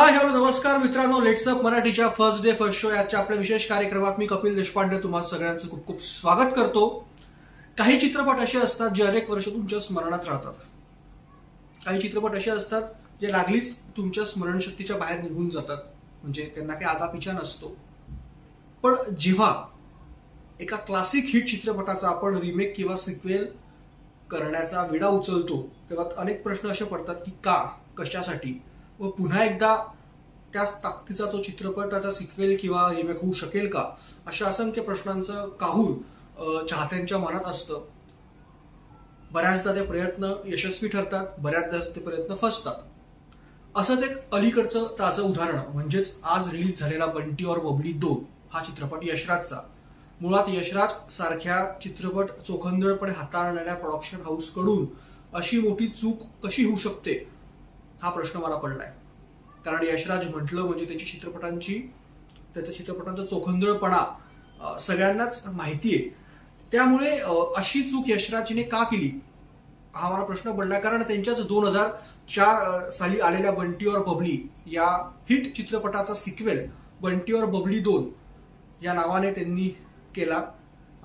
Hi hello नमस्कार मित्रांनो. लेट्सअप मराठीच्या फर्स्ट डे फर्स्ट शो याच्या आपल्या विशेष कार्यक्रमात मी कपिल देशपांडे तुम्हाला सगळ्यांचं खूप खूप स्वागत करतो. काही चित्रपट असे असतात जे अनेक वर्ष तुमच्या स्मरणात राहतात. काही चित्रपट असे असतात जे लागलीच तुमच्या स्मरणशक्तीच्या बाहेर निघून जातात. म्हणजे त्यांना काही आगापिछा नसतो. पण जेव्हा एका क्लासिक हिट चित्रपटाचा आपण रिमेक किंवा सिक्वेल करण्याचा विडा उचलतो तेव्हा अनेक प्रश्न असे पडतात की का कशासाठी? व पुन्हा एकदा त्याच ताकदीचा तो चित्रपटाचा सिक्वेल किंवा रिमेक होऊ शकेल का? अशा असंख्य प्रश्नांचं काहूर चाहत्यांच्या मनात असतं. बऱ्याचदा ते प्रयत्न यशस्वी ठरतात बऱ्याचदा ते प्रयत्न फसतात. असंच एक अलीकडचं ताजं उदाहरण म्हणजेच आज रिलीज झालेला बंटी और बबली दोन हा चित्रपट यशराजचा. मुळात यशराज सारख्या चित्रपट चोखंदळपणे हाताळणाऱ्या प्रोडक्शन हाऊसकडून अशी मोठी चूक कशी होऊ शकते हा प्रश्न मला पडलाय. कारण यशराज म्हटलं म्हणजे त्यांची चित्रपटांची त्याच्या चित्रपटांचा चोखंदळपणा सगळ्यांनाच माहिती आहे त्यामुळे अशी चूक यशराजने का केली? हा मला प्रश्न पडलाय कारण त्यांच्याच दोन हजार चार साली आलेल्या बंटी और बबली या हिट चित्रपटाचा सिक्वेल बंटी और बबली दोन या नावाने त्यांनी केला.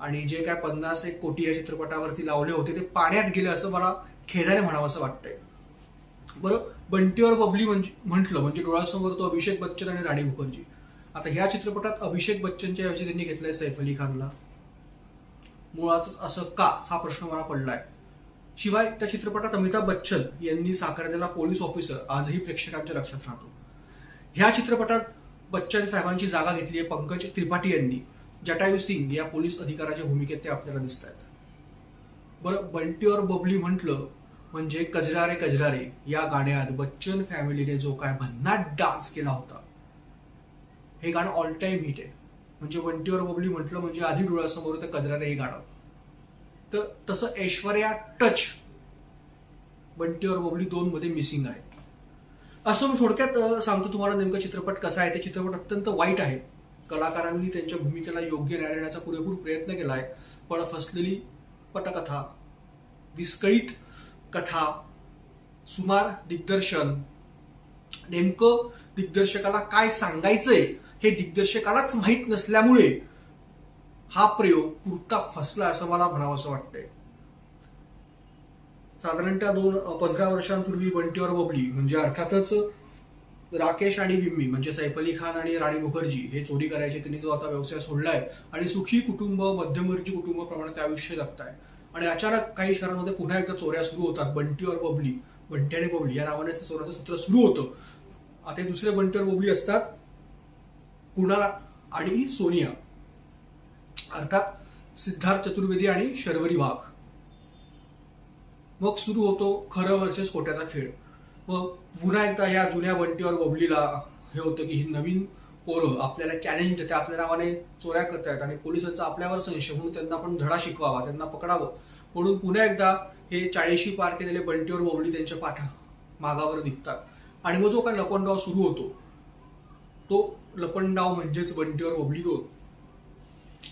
आणि जे काय पन्नास एक कोटी या चित्रपटावरती लावले होते ते पाण्यात गेले असं मला खेदाने म्हणावं असं वाटतंय. बरं बंटीवर बबली म्हणजे म्हटलं म्हणजे डोळ्यासमोर तो अभिषेक बच्चन आणि राणी मुखर्जी आता ह्या चित्रपटात अभिषेक बच्चनच्या ऐवजी त्यांनी घेतलाय सैफ अली खानला. मुळातच असं का? हा प्रश्न मला पडलाय. शिवाय त्या चित्रपटात अमिताभ बच्चन यांनी साकारलेला पोलीस ऑफिसर आजही प्रेक्षकांच्या लक्षात राहतो. ह्या चित्रपटात बच्चन साहेबांची जागा घेतली आहे पंकज त्रिपाठी यांनी जटायू सिंग या पोलीस अधिकाऱ्याच्या भूमिकेत ते आपल्याला दिसत आहेत बरं बंटी और बबली म्हटलं म्हणजे कजरारे कजरारे या गाण्यात बच्चन फॅमिलीने जो काय भन्नाट डान्स केला होता. हे गाणं ऑल टाइम हिट आहे. म्हणजे वंटीवर बबली म्हटलं म्हणजे आधी डोळ्यासमोर होतं कजरारे हे गाणं. तर तसं ऐश्वर्या टच बंटीवर बबली दोन मध्ये मिसिंग आहे. असं मी थोडक्यात सांगतो तुम्हाला नेमका चित्रपट कसा आहे. ते चित्रपट अत्यंत वाईट आहे. कलाकारांनी त्यांच्या भूमिकेला योग्य न्याय देण्याचा पुरेपूर प्रयत्न केला आहे पण फसलेली पटकथा विस्कळीत कथा सुमार दिग्दर्शन. नेमकं दिग्दर्शकाला काय सांगायचंय हे दिग्दर्शकालाच माहीत नसल्यामुळे हा प्रयोग पुरता फसला असं मला म्हणावं असं वाटतंय. साधारणतः दोन पंधरा वर्षांपूर्वी बंटीवर बबली म्हणजे अर्थातच राकेश आणि बिम्मी म्हणजे सैफ अली खान आणि राणी मुखर्जी हे चोरी करायचे त्यांनी तो आता व्यवसाय सोडलाय आणि सुखी कुटुंब मध्यमवर्गीय कुटुंबाप्रमाणे ते आयुष्य जगताय. आणि अचानक काही शहरांमध्ये पुन्हा एकदा चोऱ्या सुरू होतात. बंटी और बबली. बंटी आणि बबली या नावाने ते चोऱ्याचं सत्र सुरू होतं. आता हे दुसरे बंटी और बबली असतात. कुणाला? आणि सोनिया. अर्थात सिद्धार्थ चतुर्वेदी आणि शर्वरी वाघ. मग सुरू होतो खरं वर्सेस खोट्याचा खेळ. मग पुन्हा एकदा या जुन्या बंटीवर बबलीला हे होतं की ही नवीन पोरं आपल्याला चॅलेंज देते आपल्या नावाने चोऱ्या करतायत आणि पोलिसांचा आपल्यावर संशय म्हणून त्यांना पण धडा शिकवावा त्यांना पकडावं. म्हणून पुन्हा एकदा हे चाळीशी पार केलेले बंटीवर बबली त्यांच्या पाठा मागावर निघतात. आणि मग जो काही लपंडाव सुरू होतो तो लपंडाव म्हणजेच बंटीवर बबली दोन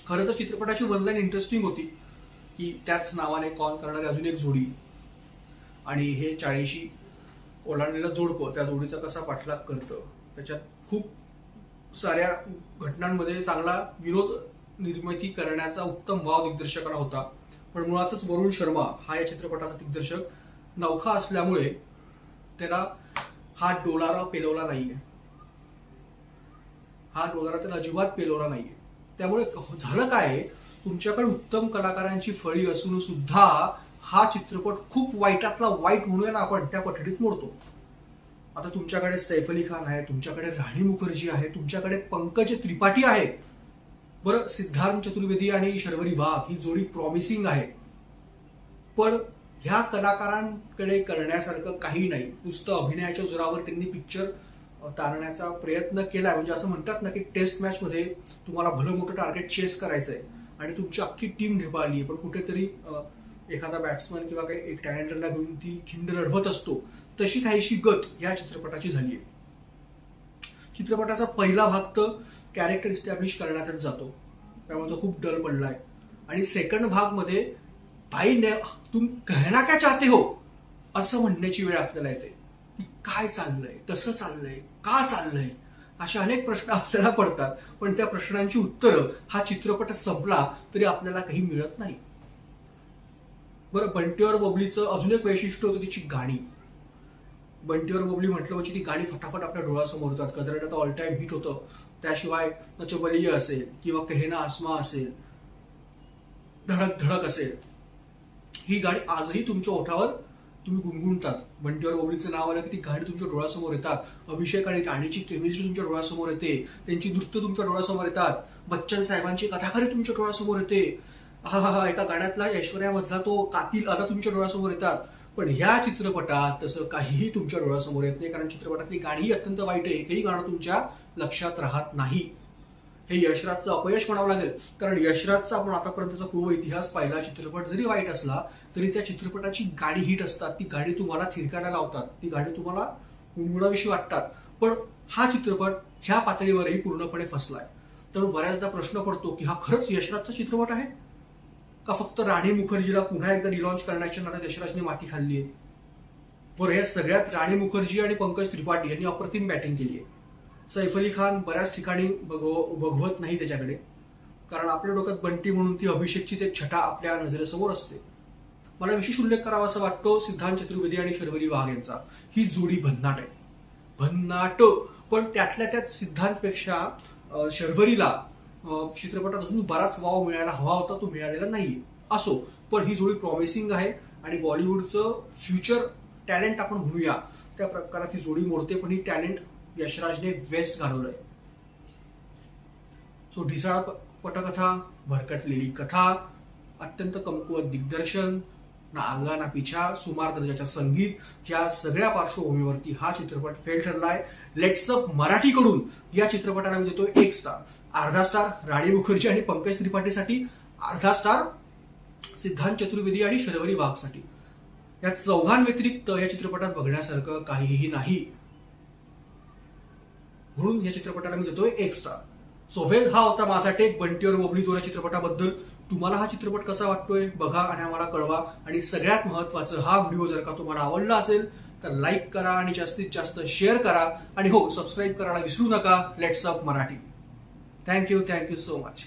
खरं तर चित्रपटाची वनलाईन इंटरेस्टिंग होती की त्याच नावाने कॉल करणारी अजून एक जोडी. आणि हे चाळीशी ओलांडलेलं जोडपं त्या जोडीचा कसा पाठलाग करतं त्याच्यात खूप साऱ्या घटनांमध्ये चांगला विनोद निर्मिती करण्याचा उत्तम भाव दिग्दर्शकाला होता. पण मुळातच वरुण शर्मा हा या चित्रपटाचा दिग्दर्शक नौखा असल्यामुळे त्याला हा डोलारा पेलवला नाहीये. हा डोलारा त्याला अजिबात पेलवला नाहीये. त्यामुळे झालं काय? तुमच्याकडे उत्तम कलाकारांची फळी असून सुद्धा हा चित्रपट खूप वाईटातला वाईट म्हणूया ना आपण त्या पठडीत मोडतो. आता तुमच्याकडे सैफ अली खान आहे तुमच्याकडे राणी मुखर्जी आहे तुमच्याकडे पंकज त्रिपाठी आहे. बरं सिद्धार्थ चतुर्वेदी आणि शर्वरी वाघ ही जोडी प्रॉमिसिंग आहे. पण ह्या कलाकारांकडे करण्यासारखं काही नाही. नुसतं अभिनयाच्या जोरावर त्यांनी पिक्चर तारण्याचा प्रयत्न केलाय. म्हणजे असं म्हणतात ना की टेस्ट मॅच मध्ये तुम्हाला भलं मोठं टार्गेट चेस करायचं आहे आणि तुमची अख्खी टीम ढेपाळली पण कुठेतरी एखादा बॅट्समन किंवा काही एक टॅलेंटरला घेऊन ती खिंड लढवत असतो. तशी काहीशी गत या चित्रपटाची झाली आहे चित्रपटाचा पहिला भाग तर कॅरेक्टर इस्टॅब्लिश करण्यातच जातो. त्यामुळे तो खूप डल पडलाय. आणि सेकंड भागमध्ये भाई ने तुम कहना काय चाहते हो? असं म्हणण्याची वेळ आपल्याला येते. की काय चाललंय? कसं चाललंय? का चाललंय? असे अनेक प्रश्न आपल्याला पडतात. पण त्या प्रश्नांची उत्तरं हा चित्रपट संपला तरी आपल्याला काही मिळत नाही. बरं बंटीवर बबलीचं अजून एक वैशिष्ट्य होतं तिची गाणी. बंटीवर बबली म्हटलं म्हणजे ती गाणी फटाफट आपल्या डोळ्यासमोर येतात. कजराट आता ऑल टाइम हिट होतं. त्याशिवाय नचबलिय असेल किंवा कहेना आसमा असेल धडक धडक असेल ही गाणी आजही तुमच्या ओठावर तुम्ही गुणगुणतात. बंटीवर ओवळीचं नाव आलं की ती गाणी तुमच्या डोळ्यासमोर येतात. अभिषेक आणि राणीची केमिस्ट्री तुमच्या डोळ्यासमोर येते. त्यांची नृत्य तुमच्या डोळ्यासमोर येतात. बच्चन साहेबांची कथाकारी तुमच्या डोळ्यासमोर येते. हा हा हा एका गाण्यातला ऐश्वर्यामधला तो कातील आता तुमच्या डोळ्यासमोर येतात. पण ह्या चित्रपटात तसं काहीही तुमच्या डोळ्यासमोर येत नाही कारण चित्रपटातली गाणीही अत्यंत वाईट आहे. एकही गाणं तुमच्या लक्षात राहत नाही. हे यशराजचं अपयश म्हणावं लागेल. कारण यशराजचा आपण आतापर्यंतचा पूर्व इतिहास पाहिला चित्रपट जरी वाईट असला तरी त्या चित्रपटाची गाणी हिट असतात. ती गाणी तुम्हाला थिरकायला लावतात. ती गाणी तुम्हाला गुणगुणाविषयी वाटतात. पण हा चित्रपट ह्या पातळीवरही पूर्णपणे फसलाय. तर बऱ्याचदा प्रश्न पडतो की हा खरंच यशराजचा चित्रपट आहे? का फक्त राणी मुखर्जीला पुन्हा एकदा रिलॉन्च करण्याच्या नात्या यशराजने माती खाल्ली आहे? बरं या सगळ्यात राणी मुखर्जी आणि पंकज त्रिपाठी यांनी अप्रतिम बॅटिंग केली आहे. सैफ अली खान बऱ्याच ठिकाणी बघव बघवत नाही त्याच्याकडे. कारण आपल्या डोक्यात बंटी म्हणून ती अभिषेकचीच एक छटा आपल्या नजरेसमोर असते. मला विशेष उल्लेख करावा असं वाटतो सिद्धांत चतुर्वेदी आणि शर्वरी वाघ यांचा. ही जोडी भन्नाट आहे. भन्नाट! पण त्यातल्या त्यात सिद्धांतपेक्षा शर्वरीला चित्रपटात अजून बराच वाव मिळायला हवा होता तो मिळालेला नाही असो पण ही जोडी प्रॉमिसिंग आहे आणि बॉलिवूडचं फ्युचर टॅलेंट आपण म्हणूया. त्या प्रकारात ही जोडी मोडते पण ही टॅलेंट यशराजने वेस्ट घालवलंय. सो ढिसाळ प- पटकथा भरकटलेली कथा अत्यंत कमकुवत दिग्दर्शन ना आगा ना पिछा सुमार दर्जाच्या संगीत या सगळ्या पार्श्वभूमीवरती हा चित्रपट फेल ठरलाय. लेट्सअप मराठीकडून या चित्रपटाला मी देतो एक स्टार अर्धा स्टार राणी मुखर्जी आणि पंकज त्रिपाठीसाठी अर्धा स्टार सिद्धांत चतुर्वेदी आणि शर्वरी वाघसाठी. या चौघांव्यतिरिक्त या चित्रपटात बघण्यासारखं काहीही नाही. म्हणून या चित्रपटाला मी देतोय एक स्टार सोहेल हा होता माझा टेक बंटीवर बोबली दोन या चित्रपटाबद्दल. तुम्हाला हा चित्रपट कसा वाटतोय बघा आणि आम्हाला कळवा. आणि सगळ्यात महत्वाचं हा व्हिडिओ जर का तुम्हाला आवडला असेल तर लाईक करा आणि जास्तीत जास्त शेअर करा. आणि हो सबस्क्राईब करायला विसरू नका. Let's up Marathi. Thank you thank you so much